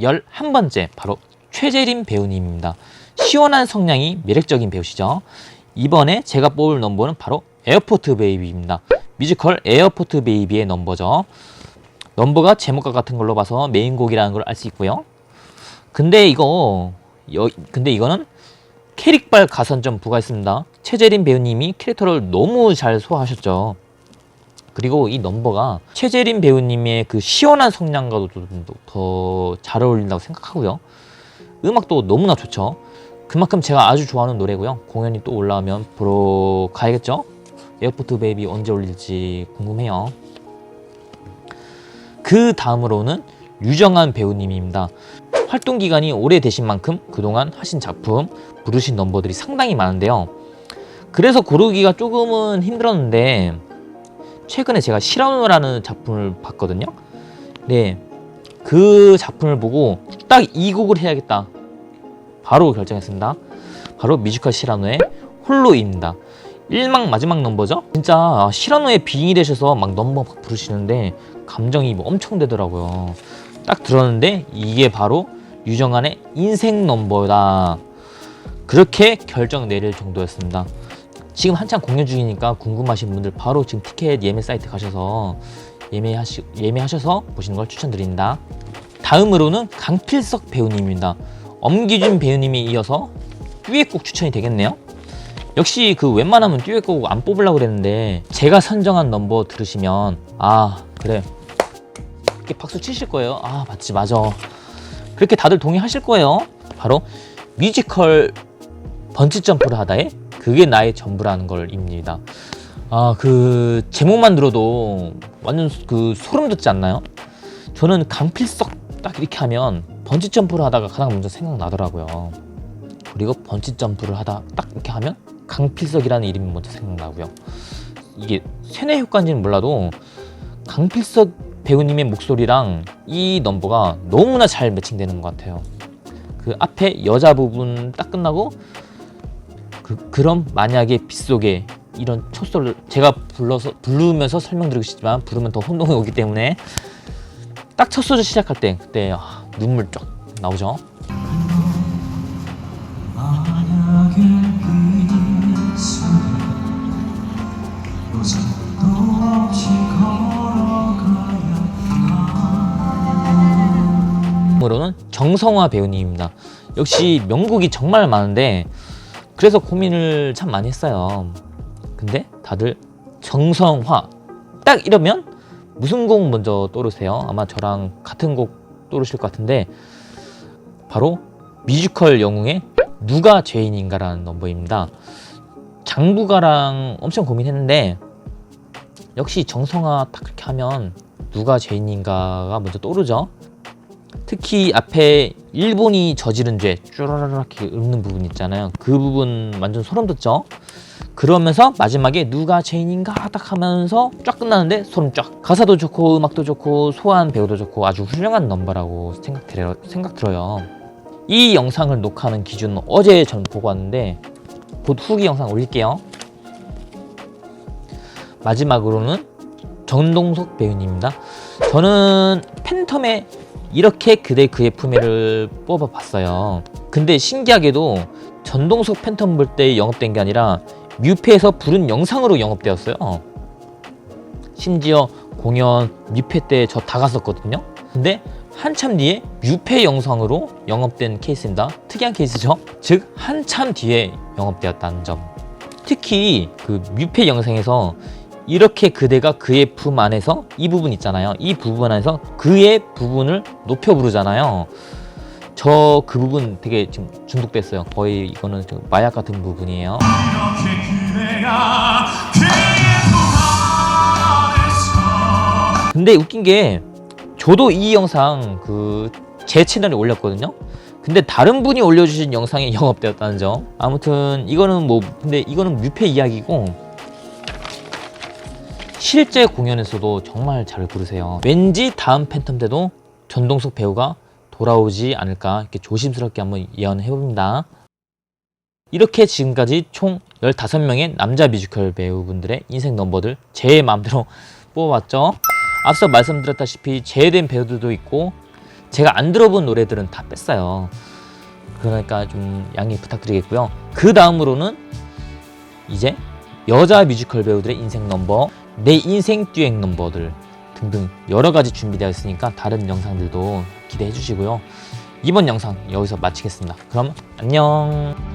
11번째 바로 최재림 배우님입니다. 시원한 성량이 매력적인 배우시죠. 이번에 제가 뽑을 넘버는 바로 에어포트 베이비입니다. 뮤지컬 에어포트 베이비의 넘버죠. 넘버가 제목과 같은 걸로 봐서 메인곡이라는 걸 알 수 있고요. 근데 이거 여, 근데 이거는 캐릭발 가산 점 부과했습니다. 최재림 배우님이 캐릭터를 너무 잘 소화하셨죠. 그리고 이 넘버가 최재림 배우님의 그 시원한 성량과도 좀 더 잘 어울린다고 생각하고요. 음악도 너무나 좋죠. 그만큼 제가 아주 좋아하는 노래고요. 공연이 또 올라오면 보러 가야겠죠? 에어포트 베이비 언제 올릴지 궁금해요. 그 다음으로는 유정한 배우님입니다. 활동 기간이 오래되신 만큼 그동안 하신 작품, 부르신 넘버들이 상당히 많은데요. 그래서 고르기가 조금은 힘들었는데 최근에 제가 시라노라는 작품을 봤거든요. 네, 그 작품을 보고 딱 이 곡을 해야겠다. 바로 결정했습니다. 바로 뮤지컬 시라노의 홀로입니다. 1막 마지막 넘버죠? 진짜 시라노에 빙이 되셔서 막 넘버 막 부르시는데 감정이 뭐 엄청 되더라고요. 딱 들었는데 이게 바로 유정한의 인생 넘버다. 그렇게 결정 내릴 정도였습니다. 지금 한창 공연 중이니까 궁금하신 분들 바로 지금 티켓 예매 사이트 가셔서 예매하시, 예매하셔서 보시는 걸 추천드립니다. 다음으로는 강필석 배우님입니다. 엄기준 배우님이 이어서 듀엣곡 추천이 되겠네요. 역시 그 웬만하면 듀엣곡 안 뽑으려고 그랬는데 제가 선정한 넘버 들으시면 아 그래 이렇게 박수 치실 거예요. 아 맞지 맞아. 그렇게 다들 동의하실 거예요. 바로 뮤지컬 번치 점프를 하다에 그게 나의 전부라는 걸 입니다. 아 그 제목만 들어도 완전 그 소름 돋지 않나요? 저는 강필석 딱 이렇게 하면 번지 점프를 하다가 가장 먼저 생각나더라고요. 그리고 번지 점프를 하다 딱 이렇게 하면 강필석이라는 이름이 먼저 생각나고요. 이게 세뇌 효과인지는 몰라도 강필석 배우님의 목소리랑 이 넘버가 너무나 잘 매칭되는 것 같아요. 그 앞에 여자 부분 딱 끝나고 그 그럼 만약에 빗속에 이런 촉소를 제가 불러서 부르면서 설명드리고 싶지만 부르면 더 혼동이 오기 때문에 딱 첫 소절 시작할 때 그때 아, 눈물 쫙 나오죠. 으로는 정성화 배우님입니다. 역시 명곡이 정말 많은데 그래서 고민을 참 많이 했어요. 근데 다들 정성화 딱 이러면 무슨 곡 먼저 떠오르세요? 아마 저랑 같은 곡 떠오르실 것 같은데 바로 뮤지컬 영웅의 누가 죄인인가라는 넘버입니다. 장부가랑 엄청 고민했는데 역시 정성화 딱 그렇게 하면 누가 죄인인가가 먼저 떠오르죠. 특히 앞에 일본이 저지른 죄 쭈라라락 이렇게 읊는 부분 있잖아요. 그 부분 완전 소름 돋죠. 그러면서 마지막에 누가 죄인인가 딱 하면서 쫙 끝나는데 소름 쫙. 가사도 좋고 음악도 좋고 소화한 배우도 좋고 아주 훌륭한 넘버라고 생각 들어요. 생각 들어요. 이 영상을 녹화하는 기준은 어제 전 보고 왔는데 곧 후기 영상 올릴게요. 마지막으로는 정동석 배우님입니다. 저는 팬텀의 이렇게 그대 그의 품위를 뽑아봤어요. 근데 신기하게도 전동석 팬텀 볼 때 영업된 게 아니라 뮤페에서 부른 영상으로 영업되었어요. 심지어 공연 뮤페 때 저 다 갔었거든요. 근데 한참 뒤에 뮤페 영상으로 영업된 케이스입니다. 특이한 케이스죠. 즉 한참 뒤에 영업되었다는 점. 특히 그 뮤페 영상에서 이렇게 그대가 그의 품 안에서 이 부분 있잖아요. 이 부분 안에서 그의 부분을 높여 부르잖아요. 저 그 부분 되게 지금 중독됐어요. 거의 이거는 좀 마약 같은 부분이에요. 근데 웃긴 게 저도 이 영상 그 제 채널에 올렸거든요. 근데 다른 분이 올려주신 영상이 영업되었다는 점. 아무튼 이거는 뭐 근데 이거는 뮤페 이야기고 실제 공연에서도 정말 잘 부르세요. 왠지 다음 팬텀 때도 전동석 배우가 돌아오지 않을까 이렇게 조심스럽게 한번 예언해 봅니다. 이렇게 지금까지 총 15명의 남자 뮤지컬 배우분들의 인생 넘버들 제 마음대로 뽑아봤죠. 앞서 말씀드렸다시피 제외된 배우들도 있고 제가 안 들어본 노래들은 다 뺐어요. 그러니까 좀 양해 부탁드리겠고요. 그 다음으로는 이제 여자 뮤지컬 배우들의 인생 넘버, 내 인생 듀엣 넘버들 등등 여러 가지 준비되어 있으니까 다른 영상들도 기대해 주시고요. 이번 영상 여기서 마치겠습니다. 그럼 안녕.